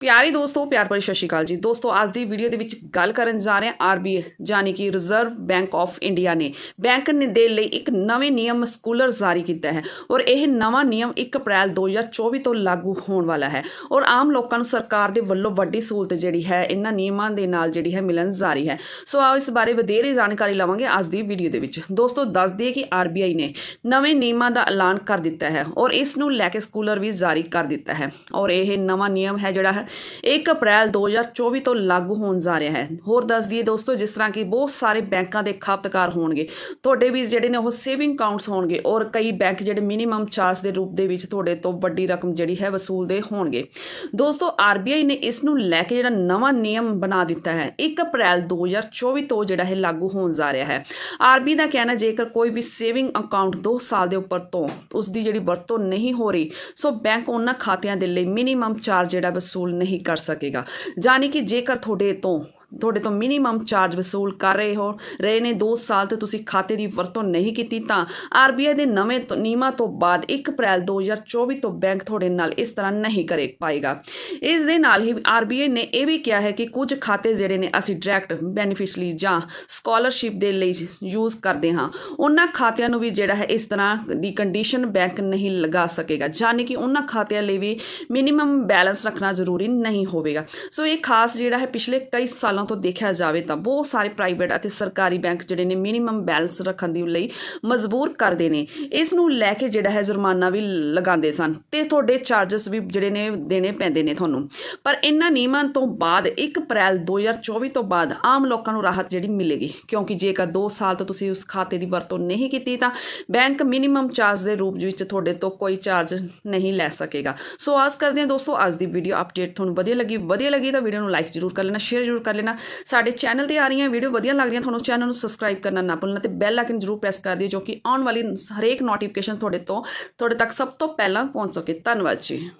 ਪਿਆਰੇ ਦੋਸਤੋ, ਪਿਆਰ ਭਰੀ ਸਤਿ ਸ਼੍ਰੀ ਅਕਾਲ ਜੀ। ਦੋਸਤੋ, ਅੱਜ ਦੀ ਵੀਡੀਓ ਦੇ ਵਿੱਚ ਗੱਲ ਕਰਨ ਜਾ ਰਹੇ ਹਾਂ ਆਰਬੀਆਈ ਯਾਨੀ ਕਿ ਰਿਜ਼ਰਵ ਬੈਂਕ ਆਫ ਇੰਡੀਆ ਨੇ। ਬੈਂਕ ਨੇ ਦੇ ਲਈ ਇੱਕ ਨਵੇਂ ਨਿਯਮ ਸਕੂਲਰ ਜਾਰੀ ਕੀਤਾ ਹੈ ਔਰ ਇਹ ਨਵਾਂ ਨਿਯਮ 1 ਅਪ੍ਰੈਲ 2024 ਤੋਂ ਲਾਗੂ ਹੋਣ ਵਾਲਾ ਹੈ ਔਰ ਆਮ ਲੋਕਾਂ ਨੂੰ ਸਰਕਾਰ ਦੇ ਵੱਲੋਂ ਵੱਡੀ ਸਹੂਲਤ ਜਿਹੜੀ ਹੈ, ਇਹਨਾਂ ਨਿਯਮਾਂ ਦੇ ਨਾਲ ਜਿਹੜੀ ਹੈ ਮਿਲਣ ਜਾ ਰਹੀ ਹੈ। ਸੋ ਆਓ ਇਸ ਬਾਰੇ ਵਧੇਰੇ ਜਾਣਕਾਰੀ ਲਵਾਂਗੇ ਅੱਜ ਦੀ ਵੀਡੀਓ ਦੇ ਵਿੱਚ। ਦੋਸਤੋ, ਦੱਸ ਦਈਏ ਕਿ ਆਰਬੀਆਈ ਨੇ ਨਵੇਂ ਨਿਯਮਾਂ ਦਾ ਐਲਾਨ ਕਰ ਦਿੱਤਾ ਹੈ ਔਰ ਇਸ ਨੂੰ ਲੈ ਕੇ ਸਕੂਲਰ ਵੀ ਜਾਰੀ ਕਰ ਦਿੱਤਾ ਹੈ ਔਰ ਇਹ ਨਵਾਂ ਨਿਯਮ ਹੈ ਜਿਹੜਾ ਹੈ 1 ਅਪ੍ਰੈਲ 2024 ਤੋਂ ਲਾਗੂ ਹੋਣ ਜਾ ਰਿਹਾ ਹੈ। ਹੋਰ ਦੱਸ ਦਈਏ ਦੋਸਤੋ, ਜਿਸ ਤਰ੍ਹਾਂ ਕਿ ਬਹੁਤ ਸਾਰੇ ਬੈਂਕਾਂ ਦੇ ਖਪਤਕਾਰ ਹੋਣਗੇ। ਤੁਹਾਡੇ ਵੀ ਜਿਹੜੇ ਨੇ ਉਹ ਸੇਵਿੰਗ ਅਕਾਊਂਟਸ ਹੋਣਗੇ ਔਰ ਕਈ ਬੈਂਕ ਜਿਹੜੇ ਮਿਨੀਮਮ ਚਾਰਜ ਦੇ ਰੂਪ ਦੇ ਵਿੱਚ ਤੁਹਾਡੇ ਤੋਂ ਵੱਡੀ ਰਕਮ ਜਿਹੜੀ ਹੈ ਵਸੂਲਦੇ ਹੋਣਗੇ। ਦੋਸਤੋ ਆਰਬੀਆਈ ਨੇ ਇਸ ਨੂੰ ਲੈ ਕੇ ਜਿਹੜਾ ਨਵਾਂ ਨਿਯਮ ਬਣਾ ਦਿੱਤਾ ਹੈ। 1 ਅਪ੍ਰੈਲ 2024 ਤੋਂ ਜਿਹੜਾ ਹੈ ਲਾਗੂ ਹੋਣ ਜਾ ਰਿਹਾ ਹੈ। ਆਰਬੀ ਦਾ ਕਹਿਣਾ ਜੇਕਰ ਕੋਈ ਵੀ ਸੇਵਿੰਗ ਅਕਾਊਂਟ 2 ਸਾਲ ਦੇ ਉੱਪਰ ਤੋਂ ਉਸ ਦੀ ਜਿਹੜੀ ਵਰਤੋਂ ਨਹੀਂ ਹੋ ਰਹੀ, ਸੋ ਬੈਂਕ ਉਹਨਾਂ ਖਾਤਿਆਂ ਦੇ ਲਈ ਮਿਨੀਮਮ ਚਾਰਜ ਜਿਹੜਾ ਵਸੂਲ ਨਹੀਂ ਕਰ ਸਕੇਗਾ। ਯਾਨੀ ਕਿ ਜੇਕਰ ਤੁਹਾਡੇ ਤੋਂ ਤੁਹਾਡੇ ਤੋਂ ਮਿਨੀਮਮ ਚਾਰਜ ਵਸੂਲ ਕਰ ਰਹੇ ਹੋ, ਰਹੇ ਨੇ 2 ਸਾਲ ਤੇ ਤੁਸੀਂ ਖਾਤੇ ਦੀ ਵਰਤੋਂ ਨਹੀਂ ਕੀਤੀ ਤਾਂ ਆਰਬੀਆਈ ਦੇ ਨਵੇਂ ਨਿਯਮਾਂ ਤੋਂ ਬਾਅਦ 1 ਅਪ੍ਰੈਲ 2024 ਤੋਂ ਬੈਂਕ ਤੁਹਾਡੇ ਨਾਲ ਇਸ ਤਰ੍ਹਾਂ ਨਹੀਂ ਕਰੇ ਪਾਏਗਾ। ਇਸ ਦੇ ਨਾਲ ਹੀ ਆਰਬੀਆਈ ਨੇ ਇਹ ਵੀ ਕਿਹਾ ਹੈ ਕਿ ਕੁਝ ਖਾਤੇ ਜਿਹੜੇ ਨੇ ਅਸੀਂ ਡਾਇਰੈਕਟ ਬੈਨੀਫਿਸ਼ਲੀ ਜਾਂ ਸਕਾਲਰਸ਼ਿਪ ਦੇ ਲਈ ਯੂਜ਼ ਕਰਦੇ ਹਾਂ, ਉਹਨਾਂ ਖਾਤਿਆਂ ਨੂੰ ਵੀ ਜਿਹੜਾ ਹੈ ਇਸ ਤਰ੍ਹਾਂ ਦੀ ਕੰਡੀਸ਼ਨ ਬੈਂਕ ਨਹੀਂ ਲਗਾ ਸਕੇਗਾ ਯਾਨੀ ਕਿ ਉਹਨਾਂ ਖਾਤਿਆਂ ਲਈ ਵੀ ਮਿਨੀਮਮ ਬੈਲੈਂਸ ਰੱਖਣਾ ਜ਼ਰੂਰੀ ਨਹੀਂ ਹੋਵੇਗਾ। ਸੋ ਇਹ ਖਾਸ ਜਿਹੜਾ ਹੈ ਪਿਛਲੇ ਕਈ ਸਾਲਾਂ ਤੋਂ ਦੇਖਿਆ ਜਾਵੇ ਤਾਂ ਬਹੁਤ ਸਾਰੇ ਪ੍ਰਾਈਵੇਟ ਅਤੇ ਸਰਕਾਰੀ ਬੈਂਕ ਜਿਹੜੇ ਨੇ ਮਿਨੀਮਮ ਬੈਲੈਂਸ ਰੱਖਣ ਦੀ ਲਈ ਮਜਬੂਰ ਕਰਦੇ ਨੇ। ਇਸ ਨੂੰ ਲੈ ਕੇ ਜਿਹੜਾ ਹੈ ਜੁਰਮਾਨਾ ਵੀ ਲਗਾਉਂਦੇ ਸਨ ਤੇ ਤੁਹਾਡੇ ਚਾਰजेस ਵੀ ਜਿਹੜੇ ਨੇ ਦੇਣੇ ਪੈਂਦੇ ਨੇ ਤੁਹਾਨੂੰ। ਪਰ ਇਹਨਾਂ ਨਿਯਮਾਂ ਤੋਂ ਬਾਅਦ 1 ਅਪ੍ਰੈਲ 2024 ਤੋਂ ਬਾਅਦ ਆਮ ਲੋਕਾਂ ਨੂੰ ਰਾਹਤ ਜਿਹੜੀ ਮਿਲੇਗੀ। ਕਿਉਂਕਿ ਜੇਕਰ 2 ਸਾਲ ਤੋਂ ਤੁਸੀਂ ਉਸ ਖਾਤੇ ਦੀ ਵਰਤੋਂ ਨਹੀਂ ਕੀਤੀ ਤਾਂ ਬੈਂਕ ਮਿਨੀਮਮ ਚਾਰਜ ਦੇ ਰੂਪ ਵਿੱਚ ਤੁਹਾਡੇ ਤੋਂ ਕੋਈ ਚਾਰਜ ਨਹੀਂ ਲੈ ਸਕੇਗਾ। ਸੋ ਆਸ ਕਰਦੇ ਹਾਂ ਦੋਸਤੋ, ਅੱਜ ਦੀ ਵੀਡੀਓ ਅਪਡੇਟ ਤੁਹਾਨੂੰ ਵਧੀਆ ਲੱਗੀ। ਵਧੀਆ ਲੱਗੀ ਤਾਂ ਵੀਡੀਓ ਨੂੰ ਲਾਈਕ ਜ਼ਰੂਰ ਕਰ ਲੈਣਾ ਸ਼ੇਅਰ ਜ਼ਰੂਰ ਕਰ ਲੈਣਾ। ਸਾਡੇ ਚੈਨਲ ਤੇ ਆ ਰਹੀਆਂ ਵੀਡੀਓ ਵਧੀਆ ਲੱਗ ਰਹੀਆਂ, ਤੁਹਾਨੂੰ ਚੈਨਲ ਨੂੰ ਸਬਸਕ੍ਰਾਈਬ ਕਰਨਾ ਨਾ ਭੁੱਲਣਾ ਤੇ ਬੈਲ ਆਈਕਨ ਜ਼ਰੂਰ ਪ੍ਰੈਸ ਕਰ ਦਿਓ, ਜੋ ਕਿ ਆਉਣ ਵਾਲੀ ਹਰੇਕ ਨੋਟੀਫਿਕੇਸ਼ਨ ਤੁਹਾਡੇ ਤੋਂ, ਤੁਹਾਡੇ ਤੱਕ ਸਭ ਤੋਂ ਪਹਿਲਾਂ ਪਹੁੰਚ ਸਕੇ। ਧੰਨਵਾਦ ਜੀ।